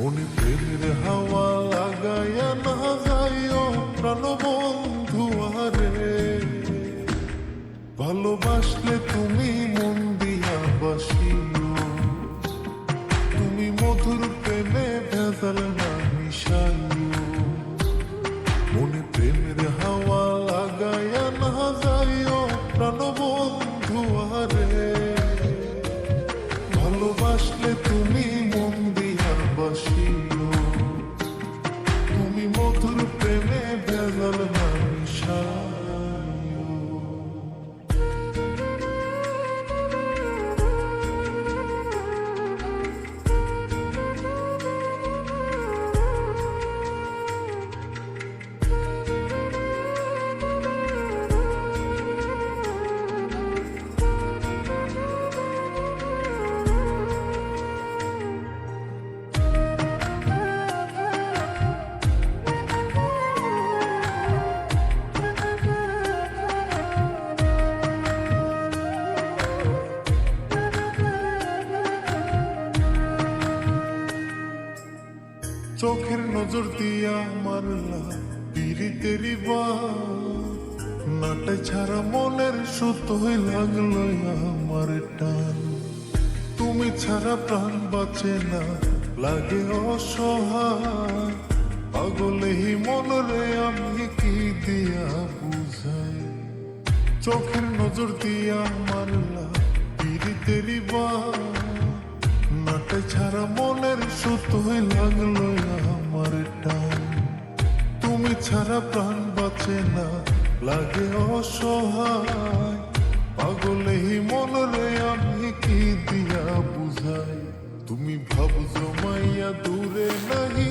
মনে প্রেমের হাওয়া লাগাইয়া না যাইও প্রাণ বন্ধু আরে ভালোবাসলে তুমি চোখের নজর দিয়া মারলা পিরিতেরি বা নাটে ছাড়া মনের সুতোই লাগল আমার টান। তুমি ছাড়া প্রাণ বাঁচে না, লাগে অসহায়। পাগলেই মনরে আমি কি দিয়া বুঝাই? চোখের নজর দিয়া মারলা পিরিতেরি বা নাটে ছাড়া সুতোই লাগল আমার টান তুমি ছাড়া প্রাণ বাঁচে না, লাগে অসহায়। পাগলে মনরে আমি কি দিয়া বুঝাই? তুমি ভাবছ মাইয়া দূরে নাহি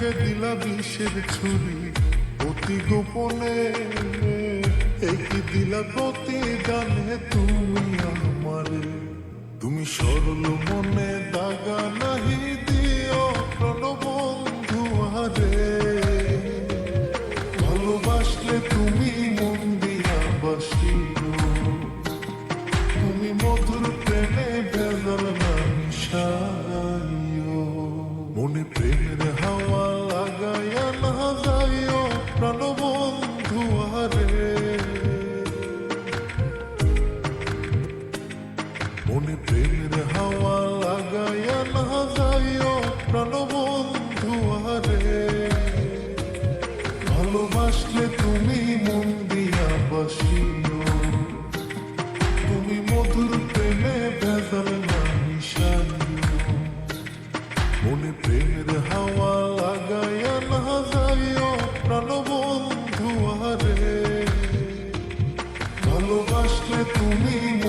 বুকে দিলা বিষের ছুরি, অতি গোপনে। একই দিলা প্রতিদানে তুমি আমারে? তুমি সরল মনে দাগা নাহি দিও প্রণ বন্ধু আরে ভালোবাসলে তুমি মন দিয়া বাসিও তুমি মধুর প্রেমে আরে